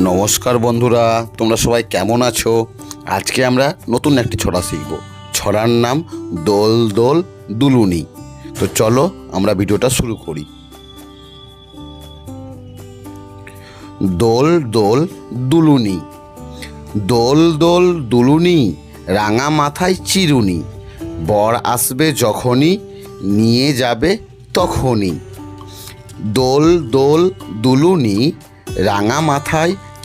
নমস্কার বন্ধুরা, তোমরা সবাই কেমন আছো? আজকে আমরা নতুন একটি ছড়া শিখব। ছড়ার নাম দোল দোল দুলুনি। তো চলো আমরা ভিডিওটা শুরু করি। দোল দোল দুলুনি। দোল দোল দুলুনি, রাঙা মাথায় চিরুনি। বর আসবে যখনই, নিয়ে যাবে তখনই। দোল দোল দুলুনি, রাঙা মাথায়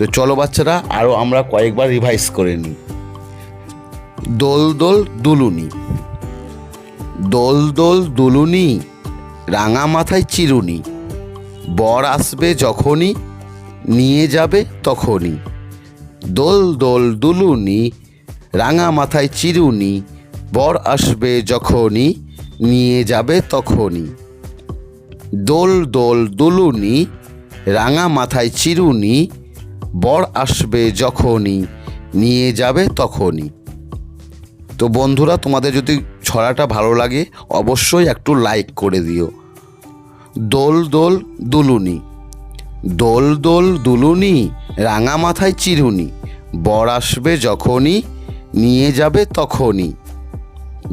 তো চলো বাচ্চারা আরও আমরা কয়েকবার রিভাইজ করে নিই। দোল দোল দুলুনি। দোল দোল দুলুনি, রাঙা মাথায় চিরুনি। বর আসবে যখনই, নিয়ে যাবে তখনই। দোল দোল দুলুনি, রাঙা মাথায় চিরুনি, বর আসবে যখনই, নিয়ে যাবে তখনই। দোল দোল দুলুনি, রাঙা মাথায় চিরুনি বর আসবে যখনই, নিয়ে যাবে তখনই। তো বন্ধুরা, তোমাদের যদি ছড়াটা ভালো লাগে, অবশ্যই একটু লাইক করে দিও। দোল দোল দুলুনি। দোল দোল দুলুনি রাঙা মাথায় চিরুনি। বর আসবে যখনই, নিয়ে যাবে তখনই।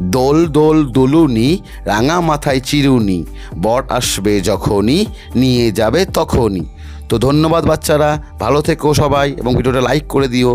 দোল দোল দুলুনি, রাঙা মাথায় চিরুনি বট আসবে যখনই, নিয়ে যাবে তখনই। তো ধন্যবাদ বাচ্চারা, ভালো থেকো সবাই এবং ভিডিওটা লাইক করে দিও।